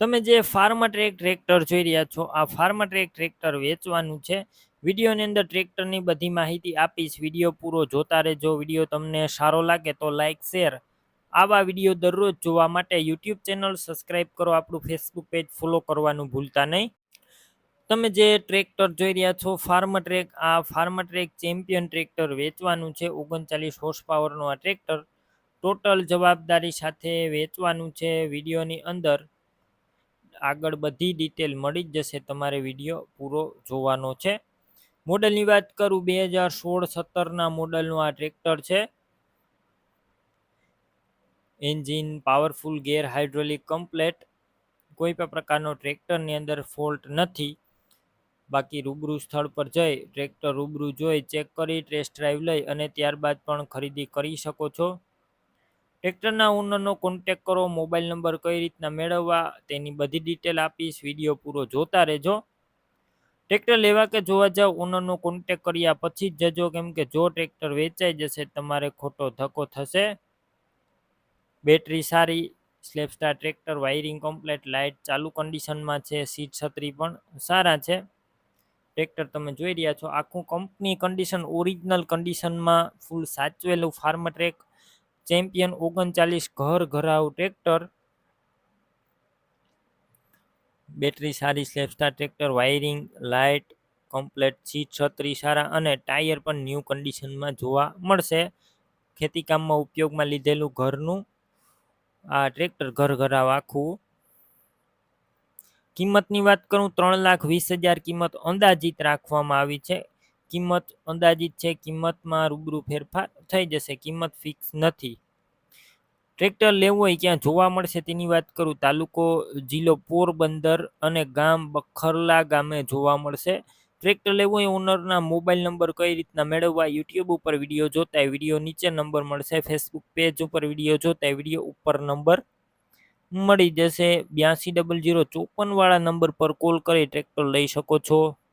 તમે જે pharma track tractor જોઈ રહ્યા છો, આ ફાર્મા ટ્રેક ટ્રેક્ટર વેચવાનું છે. વિડીયોની અંદર ટ્રેક્ટરની બધી માહિતી આપીશ. વીડિયો પૂરો જોતા રહેજો. વીડિયો તમને સારો લાગે તો લાઇક શેર આવા વીડિયો દરરોજ જોવા માટે યુટ્યુબ ચેનલ સબસ્ક્રાઈબ કરો. આપણું ફેસબુક પેજ ફોલો કરવાનું ભૂલતા નહીં. તમે જે ટ્રેક્ટર જોઈ રહ્યા છો ફાર્મ ટ્રેક આ ફાર્મ ટ્રેક ચેમ્પિયન ટ્રેક્ટર વેચવાનું છે. ઓગણચાલીસ હોર્સ પાવરનું આ ટ્રેક્ટર ટોટલ જવાબદારી સાથે વેચવાનું છે વિડીયોની અંદર. આગળ બધી ડિટેલ મળી જ જશે તમારે વીડિયો પૂરો જોવાનો છે. મોડલની વાત કરું, બે હજાર સોળ સત્તરના મોડલનું આ ટ્રેક્ટર છે. Engine powerful gear hydraulic complete કોઈ પણ પ્રકારનો ટ્રેક્ટરની અંદર ફોલ્ટ નથી. બાકી રૂબરૂ સ્થળ પર જઈ ટ્રેક્ટર રૂબરૂ જોઈ ચેક કરી ટેસ્ટ ડ્રાઈવ લઈ અને ત્યારબાદ પણ ખરીદી કરી શકો છો. ટ્રેક્ટરના ઓનરનો કોન્ટેક કરો, મોબાઈલ નંબર કઈ રીતના મેળવવા, તેની બધી ડિટેલ આપીશ વીડિયો પૂરો જોતા રહેજો. ટ્રેક્ટર લેવા કે જોવા જાવ, ઓનરનો કોન્ટેક કર્યા પછી જ જજો, કેમ કે જો ટ્રેક્ટર વેચાઈ જશે, તમારે ખોટો ધક્કો થશે. બેટરી સારી સ્લેપસ્ટાર ટ્રેક્ટર વાયરિંગ કમ્પ્લેટ લાઇટ ચાલુ કન્ડિશનમાં છે સીટ છત્રી પણ સારા છે. ટ્રેક્ટર તમે જોઈ રહ્યા છો, આખું કંપની કન્ડિશન ઓરિજિનલ કન્ડિશનમાં ફૂલ સાચવેલું ફાર્મ ટ્રેક ચેમ્પિયન ઓગણચાલીસ ઘર ઘરાવ ટ્રેક્ટર. બેટરી સારી સ્લેપસ્ટાર tractor, wiring, light complete, seat છત્રી સારા અને ટાયર પણ ન્યૂ કન્ડિશનમાં જોવા મળશે. ખેતીકામમાં ઉપયોગમાં લીધેલું ઘરનું આ ટ્રેક્ટર ઘર ઘરાવ આખું. કિંમતની વાત કરું, ત્રણ લાખ વીસ હજાર કિંમત અંદાજિત રાખવામાં આવી છે. કિંમત અંદાજિત છે, કિંમતમાં રૂબરૂ ફેરફાર થઈ જશે, કિંમત ફિક્સ નથી. ટ્રેક્ટર લેવું હોય ક્યાં જોવા મળશે તેની વાત કરું, તાલુકો, જિલ્લો પોરબંદર અને ગામ બખરલા ગામે જોવા મળશે. ટ્રેક્ટર લેવું હોય, ઓનરના મોબાઈલ નંબર કઈ રીતના મેળવવા, યુટ્યુબ ઉપર વીડિયો જોતા વીડિયો નીચે નંબર મળશે, ફેસબુક પેજ ઉપર વીડિયો જોતા વીડિયો ઉપર નંબર મળી જશે. બ્યાસી ડબલ જીરો ચોપન વાળા નંબર પર કોલ કરી ટ્રેક્ટર લઈ શકો છો.